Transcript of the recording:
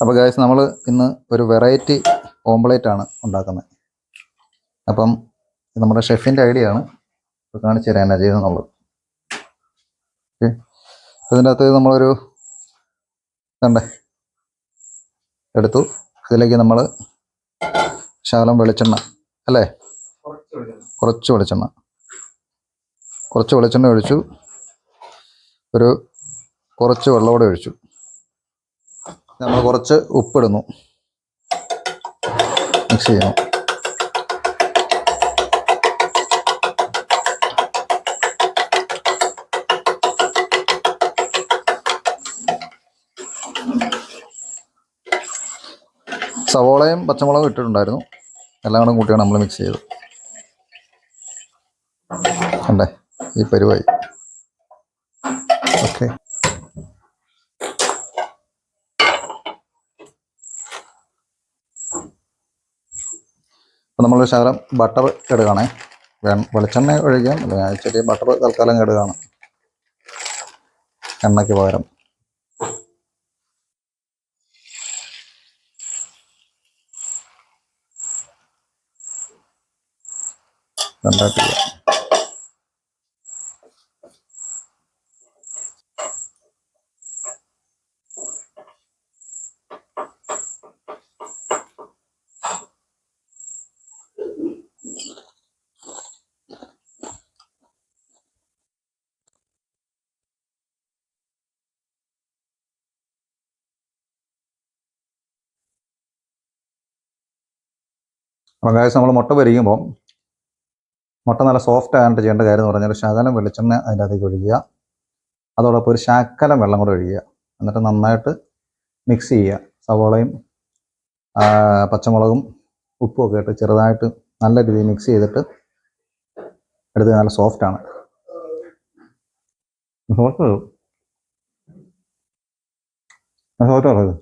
അപ്പോൾ ഗായ്സ് നമ്മൾ ഇന്ന് ഒരു വെറൈറ്റി ഓംപ്ലേറ്റ് ആണ് ഉണ്ടാക്കുന്നത്. അപ്പം നമ്മുടെ ഷെഫിന്റെ ഐഡിയ ആണ്. ഇപ്പോൾ കാണിച്ചു തരാൻ ചെയ്തെന്നുള്ളത് ഓക്കെ അപ്പോൾ ഇതിന്റെ അകത്ത് നമ്മളൊരു കണ്ടേ എടുത്തു. ഇതിലേക്ക് നമ്മൾ ശാലം വെളിച്ചെണ്ണ അല്ലേ? കുറച്ച് വെളിച്ചെണ്ണ. കുറച്ച് വെളിച്ചെണ്ണ ഒഴിച്ചു. ഒരു കുറച്ച് വെള്ളം കൂടെ ഒഴിച്ചു. നമ്മൾ കുറച്ച് ഉപ്പിടുന്നു. മിക്സ് ചെയ്യണം. സവോളയും പച്ചമുളകും ഇട്ടിട്ടുണ്ടായിരുന്നു. എല്ലാം കൂടെ കൂട്ടിയാണ് നമ്മൾ മിക്സ് ചെയ്തത്. അല്ലേ ഈ പരുവായി. ഓക്കെ അപ്പോൾ നമ്മൾ ശകലം ബട്ടർ ഇടുകയാണേ. വെളിച്ചെണ്ണ ഒഴിക്കാം ചെറിയ ബട്ടർ തൽക്കാലം ഇടുകയാണ്. എണ്ണയ്ക്ക് പകരം. രണ്ടായിട്ട് അപ്പോൾ കാര്യം നമ്മൾ മുട്ട പൊരിക്കുമ്പോൾ മുട്ട നല്ല സോഫ്റ്റ് ആയിട്ട് ചെയ്യേണ്ട കാര്യം എന്ന് പറഞ്ഞാൽ ശകലം വെളിച്ചെണ്ണ അതിന്റെ അകത്തേക്ക് ഒഴിക്കുക. അതോടൊപ്പം ഒരു ശകലം വെള്ളം കൂടെ ഒഴിക്കുക. എന്നിട്ട് നന്നായിട്ട് മിക്സ് ചെയ്യുക. സവോളയും പച്ചമുളകും ഉപ്പും ഒക്കെ ഇട്ട് ചെറുതായിട്ട് നല്ല രീതിയിൽ മിക്സ് ചെയ്തിട്ട് എടുത്ത് നല്ല സോഫ്റ്റ് ആണ്. സോഫ്റ്റ് സോഫ്റ്റ് ഇത്?